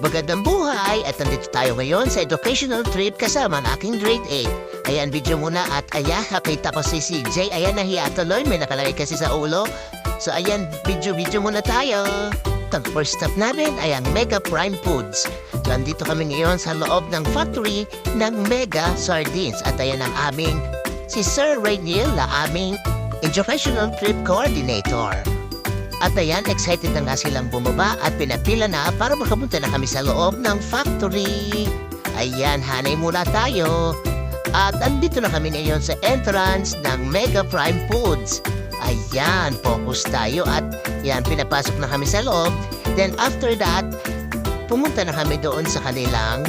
Magandang buhay at nandito tayo ngayon sa educational trip kasama ang aking grade 8. Ayan, video muna at ayan, nakita ko si CJ. Ayan, nahiya tuloy. May nakalagay kasi sa ulo. So ayan, video-video muna tayo. Ang first stop namin ay ang Mega Prime Foods. So andito kami ngayon sa loob ng factory ng Mega Sardines. At ayan ang aming si Sir Rainiel na aming educational trip coordinator. At ayan, excited na nga silang bumaba at pinapila na para makapunta na kami sa loob ng factory. Ayan, hanay muna tayo. At andito na kami ngayon sa entrance ng Mega Prime Foods. Ayan, focus tayo at yan, pinapasok na kami sa loob. Then after that, pumunta na kami doon sa kanilang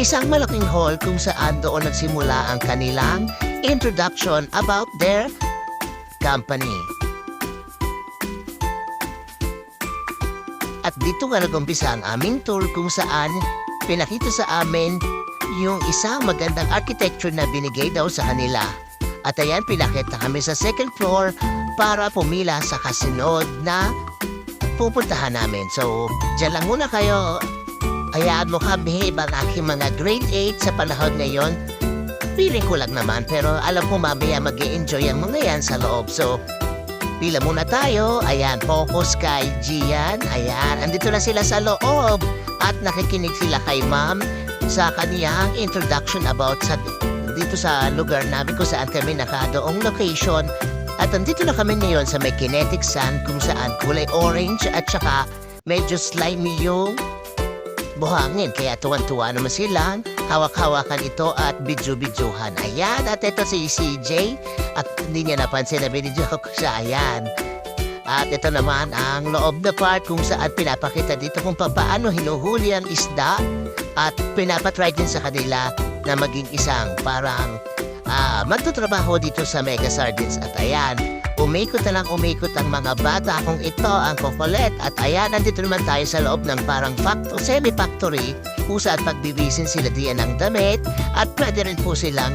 isang malaking hall kung saan doon nagsimula ang kanilang introduction about their company. At dito nga nag-umpisa ang aming tour kung saan pinakita sa amin yung isang magandang architecture na binigay daw sa kanila. At ayan, pinakita kami sa second floor para pumila sa kasunod na pupuntahan namin. So, dyan lang muna kayo. Hayaan mo kami, ibang aking mga grade 8 sa panahon ngayon. Piling ko lang naman, pero alam ko mamaya mag enjoy ang mga yan sa loob. So, Pila muna tayo. Ayan, focus kay Gian. Ayan, andito na sila sa loob. At nakikinig sila kay ma'am sa kaniyang introduction about sa dito sa lugar namin kung saan kami nakadoong location. At andito na kami ngayon sa may kinetic sand kung saan kulay orange at saka medyo slimy yung buhangin. Kaya tuwan-tuwa naman silang hawak-hawakan ito at bidyo-bidyuhan. Ayan, at ito si CJ. At hindi niya napansin na binidyo ko siya. Ayan. At ito naman ang loob na part kung saan pinapakita dito kung paano hinuhuli ang isda at pinapatry din sa kanila na maging isang parang ah magtatrabaho dito sa Mega Sardines. At ayan, umikot na lang umikot ang mga bata kung ito ang kukulit. At ayan, nandito naman tayo sa loob ng parang facto, semi-factory kung saan pagbibisin sila diyan ng damit at pwede rin po silang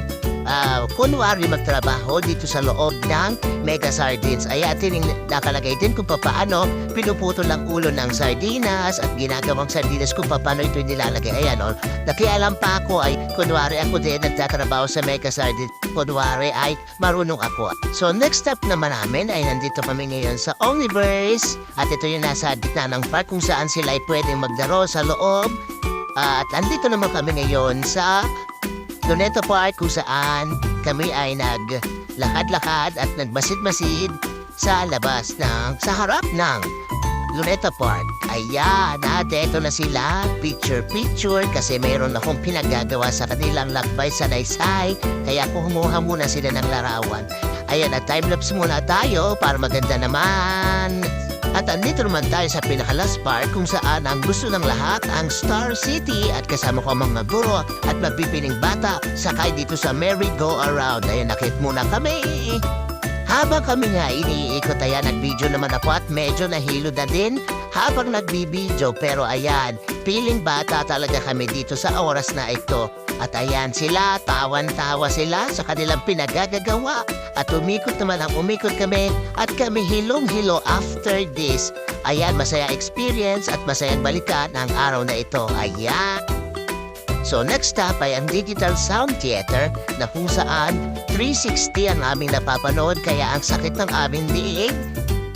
ah kunwari magtrabaho dito sa loob ng Mega Sardines. Ay ating nakalagay din kung paano pinuputol ang ulo ng sardinas at ginagawang sardinas kung paano ito nilalagay. Ayan o. Nakialam pa ako ay kunwari ako din nagtatrabaho sa Mega Sardines. Kunwari ay marunong ako. So next step naman namin ay nandito kami ngayon sa Omniverse at ito yung nasa gitna ng park kung saan sila ay pwedeng maglaro sa loob. At andito naman kami ngayon sa Luneta Park kung saan kami ay naglakad-lakad at nagmasid-masid sa labas ng, sa harap ng Luneta Park. Ayan, at eto na sila, picture-picture kasi mayroon akong pinagagawa sa kanilang lakbay sa Naysay, kaya kumuha muna sila ng larawan. Ayan, at time-lapse muna tayo para maganda naman. At andito naman tayo sa pinakalas park kung saan ang gusto ng lahat ang Star City at kasama ko ang mga guro at magpipiling bata sakay dito sa merry-go-around. Ayan, nakit muna kami. Habang kami nga iniikot ayan, nag-video naman ako at medyo nahilo na din habang nagbibideo. Pero ayan, piling bata talaga kami dito sa oras na ito. At ayan sila, tawan-tawa sila sa kanilang pinagagagawa. At umikot naman ang umikot kami at kami hilong-hilo after this. Ayan, masaya experience at masayang balikan ang araw na ito. Ayan. So next stop ay ang Digital Sound Theater na kung saan 360 ang aming napapanood kaya ang sakit ng aming diig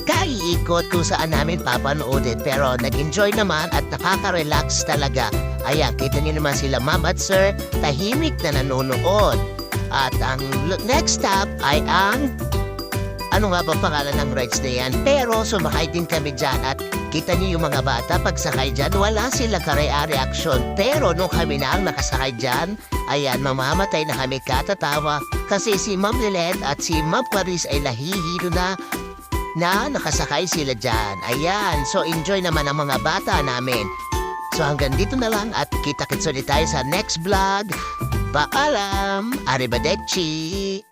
kaiikot kung saan namin papanoodin pero nag-enjoy naman at nakaka-relax talaga. Ayan, kita niyo naman sila ma'am at sir, tahimik na nanonood. At ang next stop ay ang ano nga ba pangalan ng rides na yan? Pero sumakay din kami dyan at kita niyo yung mga bata pagsakay dyan, wala sila kare-reaction. Pero nung kami na ang nakasakay dyan, ayan, mamamatay na kami katatawa kasi si Ma'am Lilet at si Ma'am Paris ay nahihilo na na nakasakay sila dyan. Ayan, so enjoy naman ang mga bata namin. So hanggang dito na lang at kita-kits ulit tayo sa next vlog. Paalam! Arrivederci!